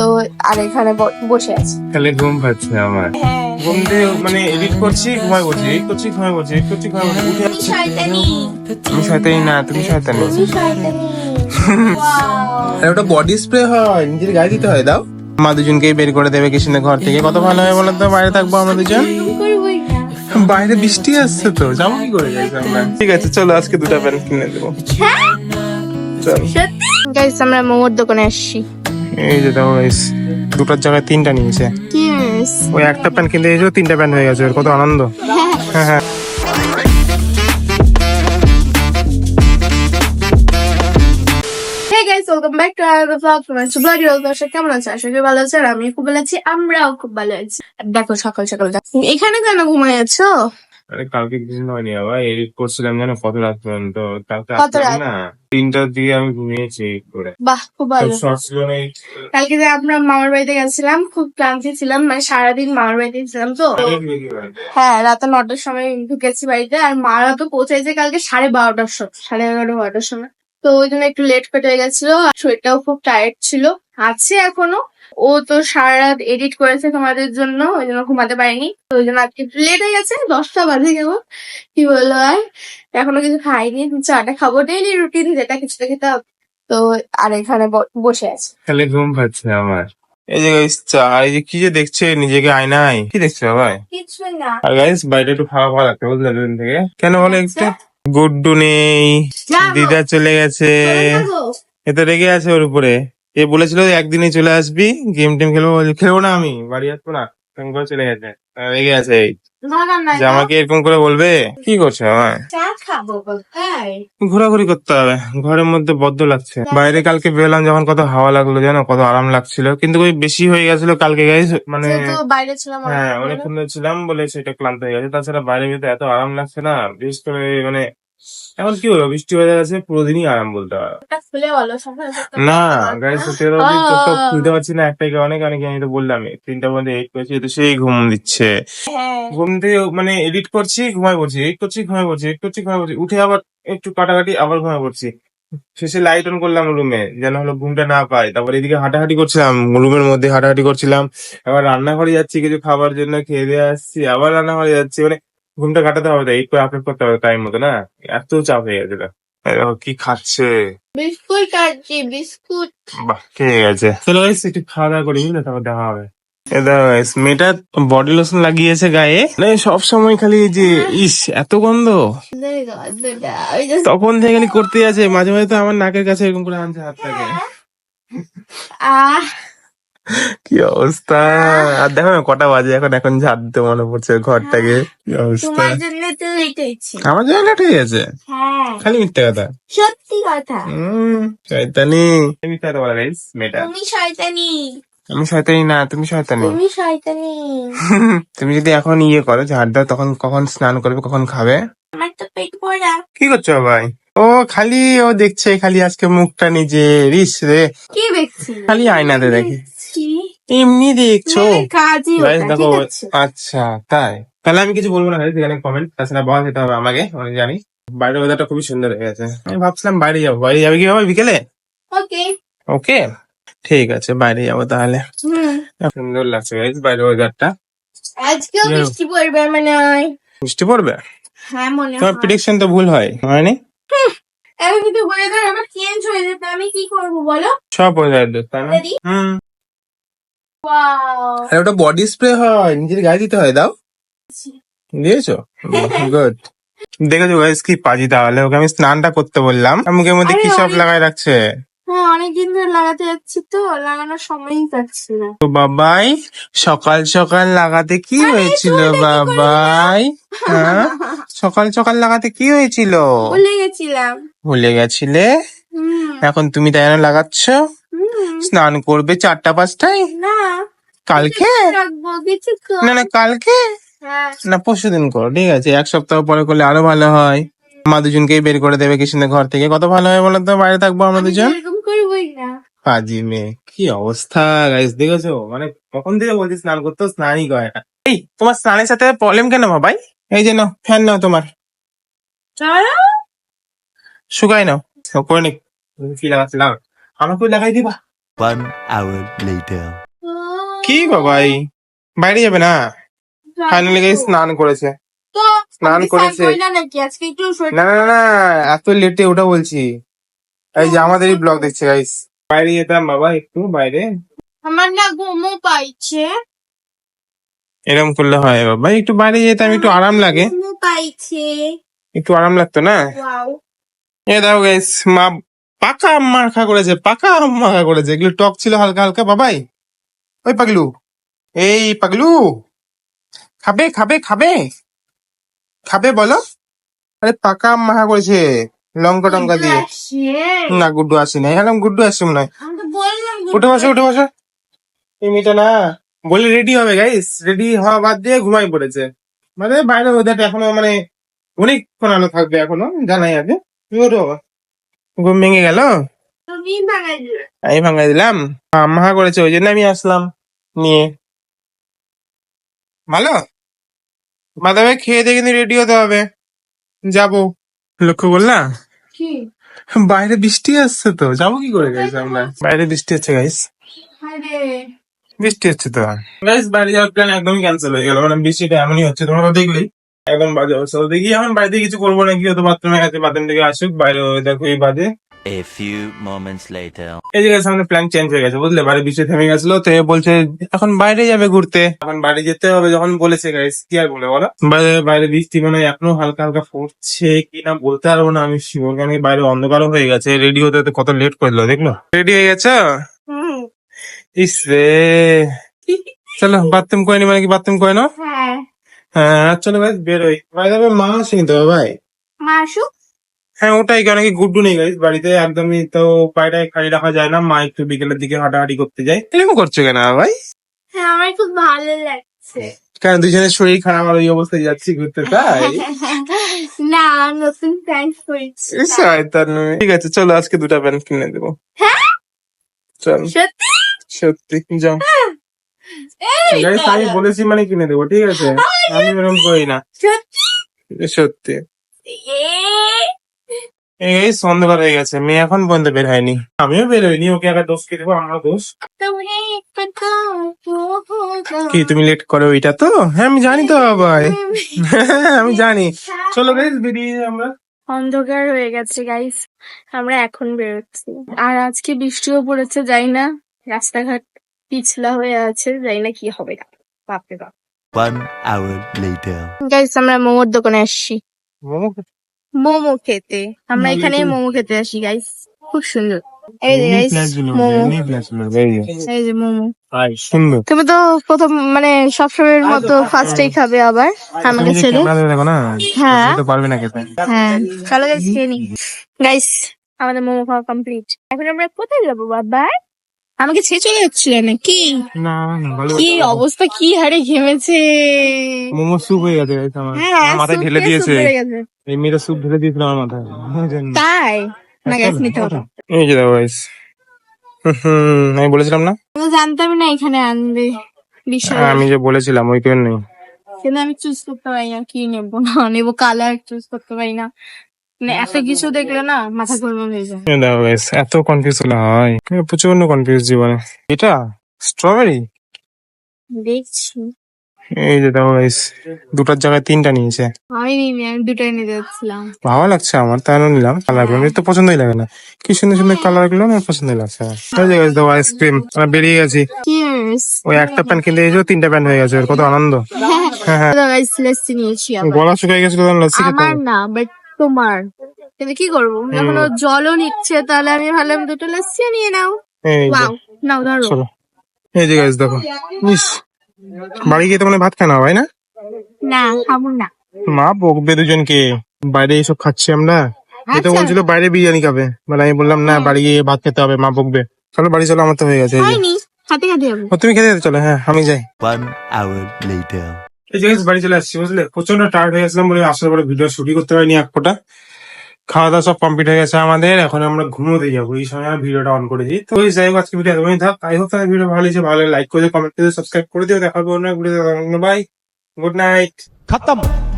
তো আর এখানে ব- বসে আছি। খালি ঘুম পাচ্ছে আমার। হ্যাঁ। ঘুম দিয়ে মানে এডিট করছি ঘুমাই পড়ছি এডিট করছি ঘুমাই পড়ছি এডিট করছি ঘুমাই পড়ছি উঠে যাচ্ছি। তুমি শয়তানি না তুমি শয়তানি। আরে ওটা বডি স্প্রে হয় নিজের গায়ে দিতে হয় দাও। মা দুজনকেই বের করে দেবে কিষণের ঘর থেকে। কত ভালো হয় বলো তো বাইরে থাকব আমরা দুজন? বাইরে বৃষ্টি আসছে তো যাব কি করে আমরা? ঠিক আছে চলো আজকে দুটা প্যান্ট কিনে দেবো। চলো। গাইস আমরা মোমোর দোকানে আসছি। এই যে দেখো গাইস দুটার জায়গায় তিনটা নিয়েছে। ওই একটা প্যান্ট কিনতে তিনটা প্যান্ট হয়ে গেছে ওর কত আনন্দ। হ্যাঁ হ্যাঁ। Hey guys, welcome back to another vlog from my bloody old দর্শক কেমন আছে? আশা করি ভালো আছে আর আমি খুব ভালো আছি আমরাও খুব ভালো আছি। দেখো সকাল সকাল। এখানে কেন ঘুমাই আছো? আরে কালকে কিছু হয়নি আবার এডিট করছিলাম জানো কত রাত পর্যন্ত কালকে কত আসলাম না তিনটার দিকে আমি ঘুমিয়েছি edit করে। বাহ খুব ভালো। শর্টসগুলো নেই কালকে যে আমরা মামার বাড়িতে গেছিলাম খুব ক্লান্তি ছিলাম মানে সারাদিন মামার বাড়িতে ছিলাম তো। হ্যাঁ রাতে নটার সময় ঢুকেছি বাড়িতে আর মারা তো পৌঁছাইছে কালকে সাড়ে বারোটার সময় সাড়ে এগারোটা বারোটার সময়। তো ওই জন্য একটু লেট হয়ে গেছিল আর শরীরটাও খুব টায়ার্ড ছিল। আছে এখনও। ও তো সারা রাত এডিট করেছে তোমাদের জন্য ওই জন্য ঘুমাতে পারিনি। তো ওই জন্য আজকে একটু লেট হয়ে গেছে দশটা বাজে কেমন কি বলল আর? এখনও কিছু খাইনি চাটা খাব ডেইলি রুটিন যেটা কিছুতে খেতে হবে। তো আর এখানে ব- বসে আছে। খালি ঘুম পাচ্ছে আমার। এই যে গাইস চা এই যে কি যে দেখছে নিজেকে আয়নায়? কি দেখছ ভাই কিছু না। আর গাইস বাইরে একটু খাওয়া ভালো লাগছে বুঝলে দুদিন থেকে। কেন বলো একটু? গুড্ডু নেই দিদা চলে গেছে। এ তো রেগে আছে ওর উপরে। এ বলেছিল একদিনে চলে আসবি গেম টেম খেলব খেলব না আমি বাড়ি আসব না। এরকম করে চলে গেছে। রেগে আছে এই। যে আমাকে এরকম করে বলবে? কি করছ আমার কোথায় ঘোরাঘুরি করতে হবে। ঘরের মধ্যে বদ্ধ লাগছে। বাইরে কালকে বেরোলাম যখন কত হাওয়া লাগল জানো কত আরাম লাগছিল। কিন্তু ওই বেশি হয়ে গেছিল কালকে গাইস মানে বাইরে ছিলাম হ্যাঁ অনেকক্ষণ ছিলাম বলে সেটা ক্লান্ত হয়ে গেছে। তাছাড়া বাইরে বেরোতে এত আরাম লাগছে না বিশেষ করে মানে এখন কি বলব বৃষ্টি হয়ে গেছে পুরো দিনই আরাম বলতে হবে না গাইস তেরো চোখটা খুলতে পারছি না। একটাই অনেক অনেক আমি তো বললাম তিনটা পর্যন্ত এইট করেছি তো সেই ঘুম দিচ্ছে। হ্যাঁ। ঘুম থেকে মানে এডিট করছি ঘুমাই পড়ছি এডিট করছি ঘুমাই পড়ছি এডিট করছি ঘুমাই পড়ছি। উঠে আবার একটু কাটাকাটি আবার ঘুমাই পড়ছি। শেষে লাইট অন করলাম রুমে যেন হলো ঘুমটা না পাই তারপর এদিকে হাঁটাহাঁটি করছিলাম রুমের মধ্যে হাঁটাহাঁটি করছিলাম। আবার রান্নাঘরে যাচ্ছি কিছু খাবার জন্য খেয়ে দিয়ে আসছি আবার রান্নাঘরে যাচ্ছি। মানে ঘুমটা কাটাতে হবে তো এইট করে আপলোড করতে হবে টাইম মতো না? এত চাপ হয়ে গেছিল এই কি খাচ্ছে? বিস্কুট খাচ্ছি বিস্কুট। বাহ খেয়ে গেছে চলো guys, একটু খাওয়া দাওয়া করি বুঝলে তারপর দেখা হবে। মেয়েটা বডি লোশন লাগিয়েছে গায়ে? মানে সব সময় খালি এই যে ইস এত গন্ধ। তখন থেকে খালি করতে আছে মাঝে মাঝে তো আমার নাকের কাছে এরকম করে আনছে হাতটাকে আহ। কি অবস্থা? আর দেখো না কটা বাজে এখন এখন ঝাড় দিতে মনে পড়ছে ঘরটাকে। কি অবস্থা? আমার জন্য লেট হয়ে গেছে হ্যাঁ। খালি মিথ্যে কথা। সত্যি কথা। হম শয়তানি। মিথ্যে কথা বলা গাইস মেয়েটা। তুমি শয়তানি। আমি শয়তানি না তুমি শয়তানি। তুমি শয়তানি। তুমি যদি এখন ইয়ে করো ঝাড় দাও তখন কখন স্নান করবে কখন খাবে? আমার তো পেট ভরা। কি করছ ভাই? ও খালি ও দেখছে খালি আজকে মুখটা নিজে রিস রে। কি দেখছি? খালি আয়নাতে দেখে। দেখছি। এমনি দেখছ। আচ্ছা তাই। তাহলে আমি কিছু বলব না এখানে কমেন্ট তাছাড়া বলা যেতে হবে আমাকে আমি জানি। বাইরের ওয়েদারটা খুবই সুন্দর হয়ে গেছে। আমি ভাবছিলাম বাইরে যাব। বাইরে যাবে কি বাবা বিকেলে? ওকে ওকে ঠিক আছে বাইরে যাব তাহলে। সুন্দর লাগছে গাইজ বাইরের ওয়েদারটা আজকেও. বৃষ্টি পড়বে মানে হয়। বৃষ্টি পড়বে? হ্যাঁ মনে তোমার প্রিডিকশন তো ভুল হয় হয়নি? এখন কিন্তু ওয়েদার আবার চেঞ্জ হয়ে যেত আমি কি করব বলো? সব ওয়েদার তাই না? হুম। ওয়াও আরে ওটা বডি স্প্রে হয় নিজের গায়ে দিতে হয় দাও। দিয়েছ। গুড দেখেছ গাইস কি পাজি তাহলে ওকে আমি স্নানটা করতে বললাম। মুখের মধ্যে কি সব লাগায় রাখছে? হ্যাঁ অনেকদিন ধরে লাগাতে যাচ্ছি তো লাগানোর সময়ই পাচ্ছি না। তো বাবাই সকাল সকাল লাগাতে কি হয়েছিল বাবাই? হ্যাঁ? সকাল সকাল লাগাতে কি হয়েছিল? ভুলে গেছিলাম। ভুলে গেছিলে? এখন তুমি তাই লাগাচ্ছ? স্নান করবে চারটা পাঁচটায়? না। কালকে? না না কালকে? না পরশু দিন করো ঠিক আছে? এক সপ্তাহ পরে করলে আরও ভালো হয়। মা দুজনকেই বের করে দেবে কিষণের ঘর থেকে। কত ভালো হয় বলো তো? বাইরে থাকব আমরা দুজন? এরকম করবোই না? পাজি মেয়ে কি অবস্থা গাইস দেখেছ? মানে কখন থেকে বলছি স্নান করতে স্নানই করে না। এই তোমার স্নানের সাথে প্রবলেম কেন ভাই? এই যে নাও ফ্যান নাও তোমার। চলো শুকাই নাও। করে নি কি লাগাচ্ছি? লাগাও আমাকেও লাগাই দিবা। One hour later. কি বাবাই বাইরে যাবে না? ফাইনালি গাইস স্নান করেছে। স্নান করেছে। না না না এত লেটে ওটা বলছি। এই যে আমাদেরই ব্লগ দেখছে গাইস বাইরে যেতাম বাবা একটু বাইরে। আমার না ঘুমও পাইছে। এরকম করলে হয় বাবা। একটু বাইরে যেতাম একটু আরাম লাগে। পাইছে। একটু আরাম লাগতো না? এ দাও গাইস মা পাকা মাখা করেছে পাকা মাখা করেছে। এগুলো টক ছিল হালকা হালকা বাবাই। ওই পাগলু। এই পাগলু। খাবে খাবে খাবে। খাবে বলো। আরে পাকা মাখা করেছে। লঙ্কা টঙ্কা দিয়ে। না গুড্ডু আসি না এখানে গুড্ডু আসছে মনে হয়। উঠে বসো উঠে বসো। এই মেয়েটা না বলে রেডি হবে গাইস রেডি হওয়া বাদ দিয়ে ঘুমাই পড়েছে। মানে বাইরে ওয়েদারটা এখনও মানে অনেকক্ষণ আলো থাকবে এখনও জানাই তুমি ওঠো। বাবা। ঘুম ভেঙে গেল? আমি ভাঙাই দিলাম। আম্মা করেছে ওই জন্য আমি আসলাম। নিয়ে। ভালো? মাদাবে খেয়ে দিয়ে কিন্তু রেডি হতে হবে। যাব। লক্ষ্য কি? বাইরে বৃষ্টি আসছে তো যাব কি করে গাইস আমরা? বাইরে বৃষ্টি হচ্ছে গাইস বৃষ্টি হচ্ছে তো। গাইস বাড়ি যাওয়ার প্ল্যান একদমই ক্যান্সেল হয়ে গেল মানে বৃষ্টিটা এমনই হচ্ছে তোমরা তো দেখলেই। একদম বাজে অবস্থা। দেখি এখন বাড়িতে কিছু করব না কি হয়তো বাথরুমে গেছে বাথরুম থেকে আসুক বাইরে দেখো এই বাজে। A few moments later. এই জায়গায় সামনে প্ল্যান চেঞ্জ হয়ে গেছে বুঝলে? বাড়ি বৃষ্টি থেমে গেছিল তো এ বলছে এখন বাইরে যাবে ঘুরতে। এখন বাড়ি যেতে হবে যখন বলেছে গাইস কি আর বলে বলো? বাইরে বাইরে বৃষ্টি মানে এখনও হালকা হালকা পড়ছে কি না বলতে পারব না আমি শিওর কারণ কি বাইরে অন্ধকারও হয়ে গেছে। রেডি হতে হতে কত লেট করে করল দেখল? রেডি হয়ে গেছো? ইস রে। চলো বাথরুম করে নি মানে কি বাথরুম করে নাও? হ্যাঁ। চলো ভাই বেরোই। ভাই মা আসেনি তো ভাই? মাসু হ্যাঁ ওটাই কারণ কি গুড্ডু নেই গাইস বাড়িতে একদমই তো পায়রায় খালি রাখা যায় না মা একটু বিকেলের দিকে হাঁটাহাঁটি করতে যায়। এরকম করছ কেন ভাই? হ্যাঁ আমার খুব ভালো লাগছে। কারণ দুজনের শরীর খারাপ আর ওই অবস্থায় যাচ্ছি ঘুরতে তাই? না নতুন প্যান্ট পরেছি। শয়তান। ঠিক আছে চলো আজকে দুটো প্যান্ট কিনে দেবো। হ্যাঁ? চল। সত্যি? সত্যি যাও। গাইস আমি বলেছি মানে কিনে দেবো ঠিক আছে? আমি এরকম করি না। সত্যি? সত্যি। এই অন্ধকার হয়ে গেছে মেয়ে এখন পর্যন্ত বের হয়নি। আমিও বের হইনি ওকে আগে দোষ কে দেবো আমার দোষ। কি তুমি লেট করো ওইটা তো? হ্যাঁ আমি জানি তো ভাই হ্যাঁ, আমি জানি। চলো গাইস বেরিয়ে আমরা। অন্ধকার হয়ে গেছে গাইস আমরা এখন বেরোচ্ছি। আর আজকে বৃষ্টিও পড়েছে যাই না। রাস্তাঘাট পিছলা হয়ে আছে যাই না কি হবে। বাপরে বাপ। One hour later. গাইস আমরা মোমোর দোকানে আসছি। মোমো মোমো খেতে। আমরা এখানে মোমো খেতে আসি গাইস খুব সুন্দর। এই যে গাইস মোমো। এই যে। মোমো। সুন্দর। তুমি তো প্রথম মানে সবসময়ের মতো ফার্স্টেই খাবে আবার আমাকে ছেড়ে। হ্যাঁ। পারবে না খেতে। হ্যাঁ। চলো গাইস খেয়ে নি। গাইস আমাদের মোমো খাওয়া কমপ্লিট এখন আমরা কোথায় যাব বাবা? আমাকে ছেড়ে চলে যাচ্ছিল নাকি? না কি অবস্থা? কি হারে ঘেমেছে? মোমো স্যুপ হয়ে গেছে আমার। হ্যাঁ আমার মাথায় ঢেলে দিয়েছে। এই মেয়েটা স্যুপ ঢেলে দিয়েছিল আমার মাথায়। তাই? না গাইস নিতে হতো এই যে গাইস হুম আমি বলেছিলাম না? আমি জানতাম না এখানে আনবে। বিশাল আমি যে বলেছিলাম ওই নেই কিন্তু আমি চুজ করতে পারি না কি নেব? না নেব কালার চুজ করতে পারি না। মানে এত কিছু দেখলে না মাথা গরম হয়ে যায়। দেখো গাইস এত কনফিউজ হলে হয়। প্রচণ্ড কনফিউজ জীবনে। এটা স্ট্রবেরি দেখছি। এই যে দেখো গাইস দুটার জায়গায় তিনটা নিয়েছে। আমি নিবি আমি দুটাই নিতে যাচ্ছিলাম। ভালো লাগছে আমার তাই নিলাম। কালারগুলো তো পছন্দই লাগে না। কি সুন্দর সুন্দর কালারগুলো আমার পছন্দই লাগছে এই যে guys, দেখো আইসক্রিম আমরা বেরিয়ে গেছি। ওই একটা প্যান্ট কিনতে গেছো তিনটা প্যান্ট হয়ে গেছে ওর কত আনন্দ। হ্যাঁ। হ্যাঁ গাইস গলা শুকাই গেছিল আমার না বাট তোমার। কিন্তু কি করব? যখন ও জলও নিচ্ছে তাহলে আমি ভাবলাম দুটো লস্যি নিয়ে নাও। ওয়াও নাও ধরো। চলো এই যে গাইস দেখো। ইস বাড়ি গিয়ে তো মানে ভাত খানা ভাই না? না খাব না। মা বকবে দুজনকে। বাইরে এইসব খাচ্ছি আমরা। এ তো আচ্ছা। বলছিল বাইরে বিরিয়ানি খাবে। মানে আমি বললাম না বাড়ি গিয়ে ভাত খেতে হবে মা বকবে। চলো বাড়ি চলো আমার তো হয়ে গেছে তুমি খেতে চলো হ্যাঁ আমি যাই। One hour later. এই জিনিস বাড়ি চলে আসছি, বুঝলে? প্রচণ্ড টায়ার্ড হয়ে গেছিলাম বলে আসার পরে ভিডিও শুটিং করতে পারিনি এক ফোটা। খাওয়া দাওয়া সব কমপ্লিট হয়ে গেছে আমাদের, এখন আমরা ঘুমোতে যাব, এই সময় ভিডিওটা অন করে দিই। তো ওই যাই হোক, আজকে ভিডিও এতক্ষণই থাক আই হোক তাদের ভিডিও ভালো হয়েছে ভালো লাইক করে কমেন্ট করে সাবস্ক্রাইব করে দিও দেখাবো অন্য video bye good night Khatam.